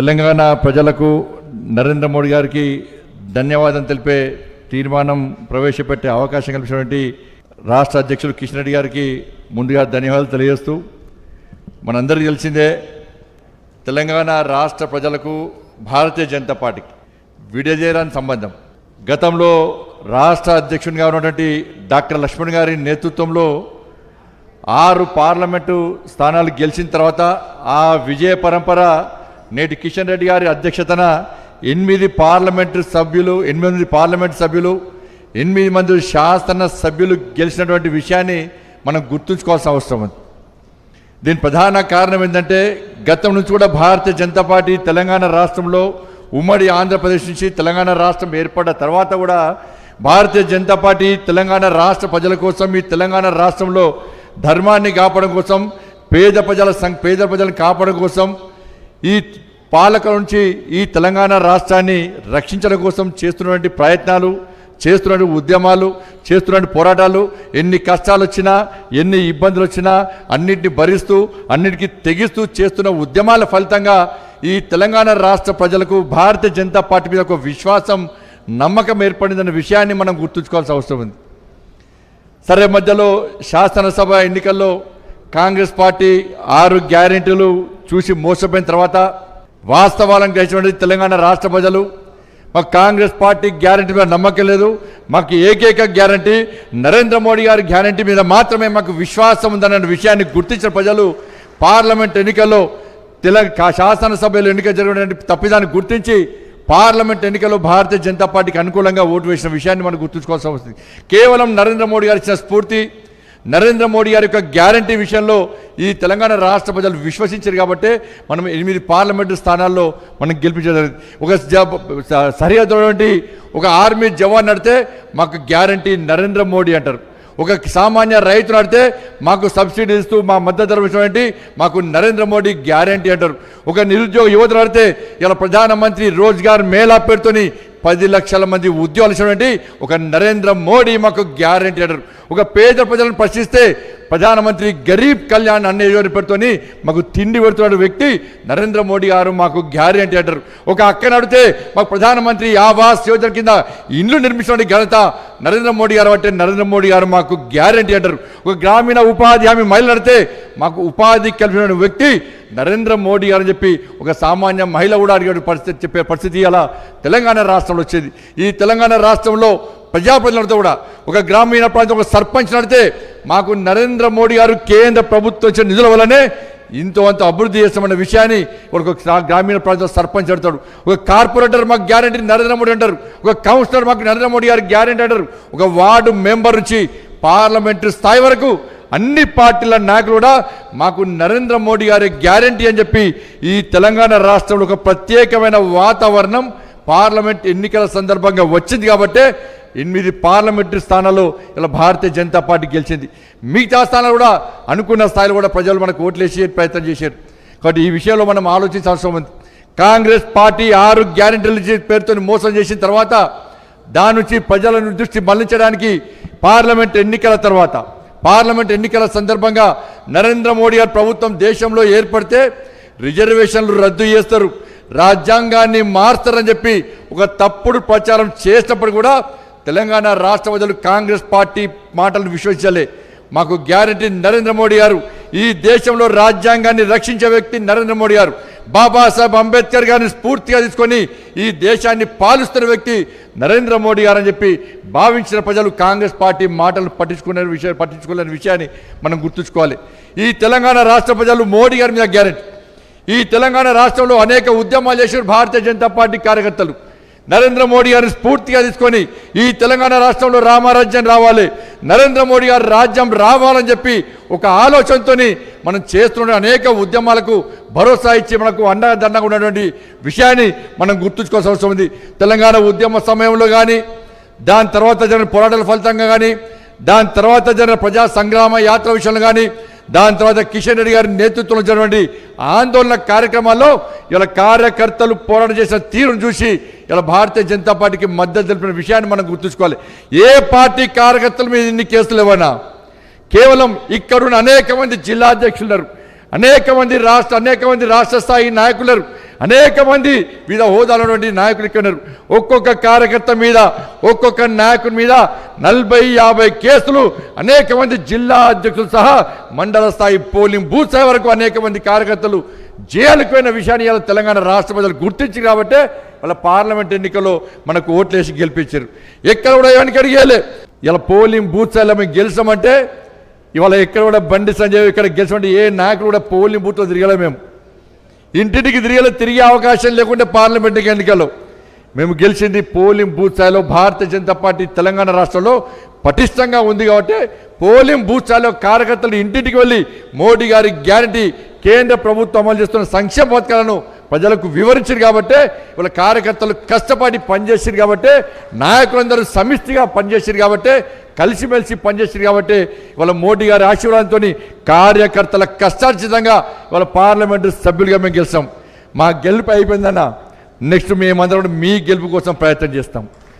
తెలంగాణ ప్రజలకు నరేంద్ర మోడీ గారికి ధన్యవాదం తెలిపే తీర్మానం ప్రవేశపెట్టే అవకాశం కల్పించినటువంటి రాష్ట్ర అధ్యక్షుడు కిషన్ రెడ్డి గారికి ముందుగా ధన్యవాదాలు తెలియజేస్తూ మనందరికీ తెలిసిందే తెలంగాణ రాష్ట్ర ప్రజలకు భారతీయ జనతా పార్టీకి విడజేరాని సంబంధం. గతంలో రాష్ట్ర అధ్యక్షునిగా ఉన్నటువంటి డాక్టర్ లక్ష్మణ్ గారి నేతృత్వంలో ఆరు పార్లమెంటు స్థానాలు గెలిచిన తర్వాత ఆ విజయ పరంపర నేటి కిషన్ రెడ్డి గారి అధ్యక్షతన ఎనిమిది పార్లమెంటు సభ్యులు ఎనిమిది పార్లమెంటు సభ్యులు ఎనిమిది మంది శాసన సభ్యులు గెలిచినటువంటి విషయాన్ని మనం గుర్తుంచుకోవాల్సిన అవసరం ఉంది. దీని ప్రధాన కారణం ఏంటంటే గతం నుంచి కూడా భారతీయ జనతా పార్టీ తెలంగాణ రాష్ట్రంలో ఉమ్మడి ఆంధ్రప్రదేశ్ నుంచి తెలంగాణ రాష్ట్రం ఏర్పడ్డ తర్వాత కూడా భారతీయ జనతా పార్టీ తెలంగాణ రాష్ట్ర ప్రజల కోసం ఈ తెలంగాణ రాష్ట్రంలో ధర్మాన్ని కాపాడడం కోసం పేద ప్రజల సం పేద ప్రజలను కాపాడడం కోసం ఈ పాలక నుంచి ఈ తెలంగాణ రాష్ట్రాన్ని రక్షించడం కోసం చేస్తున్నటువంటి ప్రయత్నాలు చేస్తున్న ఉద్యమాలు చేస్తున్న పోరాటాలు ఎన్ని కష్టాలు వచ్చినా ఎన్ని ఇబ్బందులు వచ్చినా అన్నిటిని భరిస్తూ అన్నిటికీ తెగిస్తూ చేస్తున్న ఉద్యమాల ఫలితంగా ఈ తెలంగాణ రాష్ట్ర ప్రజలకు భారతీయ జనతా పార్టీ మీద ఒక విశ్వాసం నమ్మకం ఏర్పడిందన్న విషయాన్ని మనం గుర్తుంచుకోవాల్సిన అవసరం ఉంది. సరే మధ్యలో శాసనసభ ఎన్నికల్లో కాంగ్రెస్ పార్టీ ఆరు గ్యారెంటీలు చూసి మోసపోయిన తర్వాత వాస్తవాలను గ్రహించినటువంటి తెలంగాణ రాష్ట్ర ప్రజలు మాకు కాంగ్రెస్ పార్టీ గ్యారంటీ మీద నమ్మకం లేదు మాకు ఏకైక గ్యారంటీ నరేంద్ర మోడీ గారి గ్యారంటీ మీద మాత్రమే మాకు విశ్వాసం ఉందన్న విషయాన్ని గుర్తించిన ప్రజలు పార్లమెంట్ ఎన్నికల్లో తెలంగాణ శాసనసభ్యులు ఎన్నిక జరిగినటువంటి తప్పిదాన్ని గుర్తించి పార్లమెంట్ ఎన్నికల్లో భారతీయ జనతా పార్టీకి అనుకూలంగా ఓటు వేసిన విషయాన్ని మనం గుర్తుంచుకోవాల్సిన అవసరం కేవలం నరేంద్ర మోడీ గారు ఇచ్చిన స్ఫూర్తి నరేంద్ర మోడీ గారి యొక్క గ్యారంటీ విషయంలో ఈ తెలంగాణ రాష్ట్ర ప్రజలు విశ్వసించారు కాబట్టి మనం ఎనిమిది పార్లమెంటు స్థానాల్లో మనం గెలిపించడం ఒక జ- సరిహద్దు ఒక ఆర్మీ జవాన్ నడితే మాకు గ్యారంటీ నరేంద్ర మోడీ అంటారు. ఒక సామాన్య రైతు నడితే మాకు సబ్సిడీ ఇస్తూ మా మద్దతు ధర మాకు నరేంద్ర మోడీ గ్యారంటీ అంటారు. ఒక నిరుద్యోగ యువత నడితే ఇలా ప్రధానమంత్రి రోజ్గార్ మేళా పేరుతోని పది లక్షల మంది ఉద్యోగాలు ఇచ్చినటువంటి ఒక నరేంద్ర మోడీ మాకు గ్యారంటీ అంటారు. ఒక పేద ప్రజలను ప్రశ్నిస్తే ప్రధానమంత్రి గరీబ్ కళ్యాణ్ అనే యోజన పేరుతోని మాకు తిండి పెడుతున్న వ్యక్తి నరేంద్ర మోడీ గారు మాకు గ్యారంటీ అంటారు. ఒక అక్కని అడిగితే మాకు ప్రధానమంత్రి ఆవాస్ యోజన కింద ఇండ్లు నిర్మించిన ఘనత నరేంద్ర మోడీ గారు అంటే నరేంద్ర మోడీ గారు మాకు గ్యారంటీ అంటారు. ఒక గ్రామీణ ఉపాధి హామీ మహిళలు నడితే మాకు ఉపాధి కల్పించిన వ్యక్తి నరేంద్ర మోడీ గారు అని చెప్పి ఒక సామాన్య మహిళ కూడా అడిగే పరిస్థితి చెప్పే పరిస్థితి అలా తెలంగాణ రాష్ట్రంలో వచ్చేది. ఈ తెలంగాణ రాష్ట్రంలో ప్రజాప్రతినిధులతో కూడా ఒక గ్రామీణ ప్రాంతం ఒక సర్పంచ్ నడితే మాకు నరేంద్ర మోడీ గారు కేంద్ర ప్రభుత్వం ఇచ్చిన నిధుల వల్లనే ఇంతో అంత అభివృద్ధి చేస్తామన్న విషయాన్ని ఒక గ్రామీణ ప్రాంతం సర్పంచ్ అడతాడు ఒక కార్పొరేటర్ మాకు గ్యారంటీ నరేంద్ర మోడీ అంటారు. ఒక కౌన్సిలర్ మాకు నరేంద్ర మోడీ గారు గ్యారంటీ అంటారు. ఒక వార్డు మెంబర్ నుంచి పార్లమెంటు స్థాయి వరకు అన్ని పార్టీల నాయకులు కూడా మాకు నరేంద్ర మోడీ గారి గ్యారంటీ అని చెప్పి ఈ తెలంగాణ రాష్ట్రంలో ఒక ప్రత్యేకమైన వాతావరణం పార్లమెంట్ ఎన్నికల సందర్భంగా వచ్చింది కాబట్టే ఎనిమిది పార్లమెంటరీ స్థానాల్లో ఇలా భారతీయ జనతా పార్టీ గెలిచింది. మిగతా స్థానాలు కూడా అనుకున్న స్థాయిలో కూడా ప్రజలు మనకు ఓట్లేసే ప్రయత్నం చేశారు. కాబట్టి ఈ విషయంలో మనం ఆలోచించాల్సిన అవసరం ఉంది. కాంగ్రెస్ పార్టీ ఆరు గ్యారెంటీలు పేరుతో మోసం చేసిన తర్వాత దాని నుంచి ప్రజలను దృష్టి మళ్ళించడానికి పార్లమెంట్ ఎన్నికల తర్వాత పార్లమెంట్ ఎన్నికల సందర్భంగా నరేంద్ర మోడీ గారు ప్రభుత్వం దేశంలో ఏర్పడితే రిజర్వేషన్లు రద్దు చేస్తారు. రాజ్యాంగాన్ని మారుస్తారని చెప్పి ఒక తప్పుడు ప్రచారం చేసినప్పుడు కూడా తెలంగాణ రాష్ట్ర ప్రజలు కాంగ్రెస్ పార్టీ మాటలు విశ్వసించలే. మాకు గ్యారంటీ నరేంద్ర మోడీ గారు ఈ దేశంలో రాజ్యాంగాన్ని రక్షించే వ్యక్తి నరేంద్ర మోడీ గారు. బాబాసాహెబ్ అంబేద్కర్ గారిని స్ఫూర్తిగా తీసుకొని ఈ దేశాన్ని పాలిస్తున్న వ్యక్తి నరేంద్ర మోడీ గారని చెప్పి భావించిన ప్రజలు కాంగ్రెస్ పార్టీ మాటలు పట్టించుకునే విషయం పట్టించుకోలేని విషయాన్ని మనం గుర్తుంచుకోవాలి. ఈ తెలంగాణ రాష్ట్ర ప్రజలు మోడీ గారి మీద గ్యారెంటీ. ఈ తెలంగాణ రాష్ట్రంలో అనేక ఉద్యమాలు చేసిన భారతీయ జనతా పార్టీ కార్యకర్తలు. నరేంద్ర మోడీ గారిని స్ఫూర్తిగా తీసుకొని ఈ తెలంగాణ రాష్ట్రంలో రామరాజ్యం రావాలి. నరేంద్ర మోడీ గారి రాజ్యం రావాలని చెప్పి ఒక ఆలోచనతోని మనం చేస్తున్న అనేక ఉద్యమాలకు భరోసా ఇచ్చి మనకు అండదండగా ఉన్నటువంటి విషయాన్ని మనం గుర్తుంచుకోవాల్సిన అవసరం ఉంది. తెలంగాణ ఉద్యమ సమయంలో కానీ దాని తర్వాత జరిగిన పోరాటాల ఫలితంగా కానీ దాని తర్వాత జరిగిన ప్రజా సంగ్రామ యాత్ర విషయంలో కానీ దాని తర్వాత కిషన్ రెడ్డి గారి నేతృత్వంలో జరిగినటువంటి ఆందోళన కార్యక్రమాల్లో ఇలా కార్యకర్తలు పోరాటం చేసిన తీరును చూసి ఇలా భారతీయ జనతా పార్టీకి మద్దతు తెలిపిన విషయాన్ని మనం గుర్తుంచుకోవాలి. ఏ పార్టీ కార్యకర్తల మీద ఇన్ని కేసులు ఇవ్వనా కేవలం ఇక్కడున్న అనేక మంది జిల్లా అధ్యక్షులు ఉన్నారు అనేక మంది రాష్ట్ర అనేక మంది రాష్ట్ర స్థాయి నాయకులు అనేక మంది వివిధ హోదాలో ఉన్నటువంటి నాయకులు ఇక్కడ ఉన్నారు. ఒక్కొక్క కార్యకర్త మీద ఒక్కొక్క నాయకుడి మీద నలభై యాభై కేసులు అనేక మంది జిల్లా అధ్యక్షులు సహా మండల స్థాయి పోలింగ్ బూత్ స్థాయి వరకు అనేక మంది కార్యకర్తలు జైలుకు పోయిన విషయాన్ని ఇలా తెలంగాణ రాష్ట్ర ప్రజలు గుర్తించి కాబట్టి వాళ్ళ పార్లమెంట్ ఎన్నికల్లో మనకు ఓట్లేసి గెలిపించారు. ఎక్కడ కూడా ఎవరికి అడిగేలే ఇలా పోలింగ్ బూత్ స్థాయిలో మేము గెలిచామంటే ఇవాళ ఎక్కడ కూడా బండి సంజయ్ ఇక్కడ గెలిచామంటే ఏ నాయకులు కూడా పోలింగ్ బూత్లో తిరగలే మేము. ఇంటింటికి తిరిగేలా తిరిగే అవకాశం లేకుంటే పార్లమెంట్ ఎన్నికలు మేము గెలిచింది పోలింగ్ బూత్ స్థాయిలో భారతీయ జనతా పార్టీ తెలంగాణ రాష్ట్రంలో పటిష్టంగా ఉంది కాబట్టి పోలింగ్ బూత్ స్థాయిలో కార్యకర్తలు ఇంటింటికి వెళ్ళి మోడీ గారి గ్యారంటీ కేంద్ర ప్రభుత్వం అమలు చేస్తున్న సంక్షేమ పథకాలను ప్రజలకు వివరించారు కాబట్టి వాళ్ళ కార్యకర్తలు కష్టపడి పనిచేసారు కాబట్టి నాయకులందరూ సమిష్టిగా పనిచేసారు కాబట్టి కలిసిమెలిసి పనిచేసారు కాబట్టి వాళ్ళ మోడీ గారి ఆశీర్వాదంతో కార్యకర్తల కష్టార్జితంగా వాళ్ళ పార్లమెంటు సభ్యులుగా మేము గెలిచాం. మా గెలుపు అయిపోయిందన్న నెక్స్ట్ మేమందరం మీ గెలుపు కోసం ప్రయత్నం చేస్తాం.